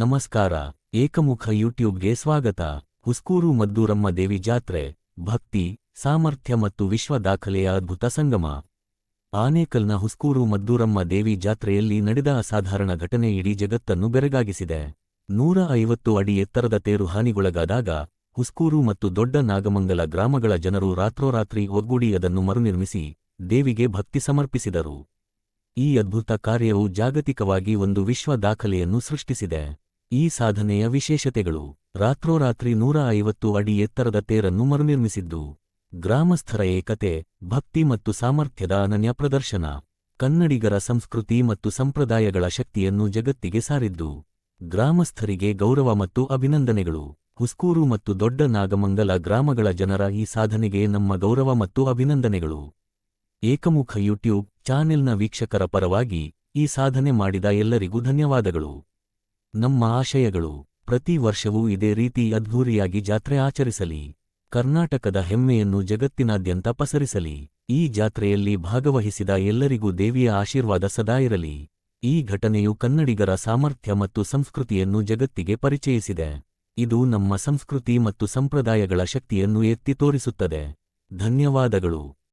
ನಮಸ್ಕಾರ, ಏಕಮುಖ ಯೂಟ್ಯೂಬ್ಗೆ ಸ್ವಾಗತ. ಹುಸ್ಕೂರು ಮದ್ದೂರಮ್ಮ ದೇವಿ ಜಾತ್ರೆ, ಭಕ್ತಿ, ಸಾಮರ್ಥ್ಯ ಮತ್ತು ವಿಶ್ವ ದಾಖಲೆಯ ಅದ್ಭುತ ಸಂಗಮ. ಆನೇಕಲ್ನ ಹುಸ್ಕೂರು ಮದ್ದೂರಮ್ಮ ದೇವಿ ಜಾತ್ರೆಯಲ್ಲಿ ನಡೆದ ಅಸಾಧಾರಣ ಘಟನೆ ಇಡೀ ಜಗತ್ತನ್ನು ಬೆರಗಾಗಿಸಿದೆ. ನೂರ ಐವತ್ತು ಅಡಿ ಎತ್ತರದ ತೇರು ಹಾನಿಗೊಳಗಾದಾಗ, ಹುಸ್ಕೂರು ಮತ್ತು ದೊಡ್ಡ ನಾಗಮಂಗಲ ಗ್ರಾಮಗಳ ಜನರು ರಾತ್ರೋರಾತ್ರಿ ಒಗ್ಗೂಡಿ ಅದನ್ನು ಮರುನಿರ್ಮಿಸಿ, ದೇವಿಗೆ ಭಕ್ತಿ ಸಮರ್ಪಿಸಿದರು. ಈ ಅದ್ಭುತ ಕಾರ್ಯವು ಜಾಗತಿಕವಾಗಿ ಒಂದು ವಿಶ್ವ ದಾಖಲೆಯನ್ನು ಸೃಷ್ಟಿಸಿದೆ. ಈ ಸಾಧನೆಯ ವಿಶೇಷತೆಗಳು ರಾತ್ರೋರಾತ್ರಿ ನೂರ ಐವತ್ತು ಅಡಿ ಎತ್ತರದ ತೇರನ್ನು ಮರುನಿರ್ಮಿಸಿದ್ದು, ಗ್ರಾಮಸ್ಥರ ಏಕತೆ, ಭಕ್ತಿ ಮತ್ತು ಸಾಮರ್ಥ್ಯದ ಅನನ್ಯ ಪ್ರದರ್ಶನ, ಕನ್ನಡಿಗರ ಸಂಸ್ಕೃತಿ ಮತ್ತು ಸಂಪ್ರದಾಯಗಳ ಶಕ್ತಿಯನ್ನು ಜಗತ್ತಿಗೆ ಸಾರಿದ್ದು, ಗ್ರಾಮಸ್ಥರಿಗೆ ಗೌರವ ಮತ್ತು ಅಭಿನಂದನೆಗಳು. ಹುಸ್ಕೂರು ಮತ್ತು ದೊಡ್ಡ ನಾಗಮಂಗಲ ಗ್ರಾಮಗಳ ಜನರ ಈ ಸಾಧನೆಗೆ ನಮ್ಮ ಗೌರವ ಮತ್ತು ಅಭಿನಂದನೆಗಳು. ಏಕಮುಖ ಯೂಟ್ಯೂಬ್ ಚಾನೆಲ್ನ ವೀಕ್ಷಕರ ಪರವಾಗಿ ಈ ಸಾಧನೆ ಮಾಡಿದ ಎಲ್ಲರಿಗೂ ಧನ್ಯವಾದಗಳು. ನಮ್ಮ ಆಶಯಗಳು ಪ್ರತಿ ವರ್ಷವೂ ಇದೇ ರೀತಿ ಅದ್ಧೂರಿಯಾಗಿ ಜಾತ್ರೆ ಆಚರಿಸಲಿ. ಕರ್ನಾಟಕದ ಹೆಮ್ಮೆಯನ್ನು ಜಗತ್ತಿನಾದ್ಯಂತ ಪಸರಿಸಲಿ. ಈ ಜಾತ್ರೆಯಲ್ಲಿ ಭಾಗವಹಿಸಿದ ಎಲ್ಲರಿಗೂ ದೇವಿಯ ಆಶೀರ್ವಾದ ಸದಾ ಇರಲಿ. ಈ ಘಟನೆಯು ಕನ್ನಡಿಗರ ಸಾಮರ್ಥ್ಯ ಮತ್ತು ಸಂಸ್ಕೃತಿಯನ್ನು ಜಗತ್ತಿಗೆ ಪರಿಚಯಿಸಿದೆ. ಇದು ನಮ್ಮ ಸಂಸ್ಕೃತಿ ಮತ್ತು ಸಂಪ್ರದಾಯಗಳ ಶಕ್ತಿಯನ್ನು ಎತ್ತಿ ತೋರಿಸುತ್ತದೆ. ಧನ್ಯವಾದಗಳು.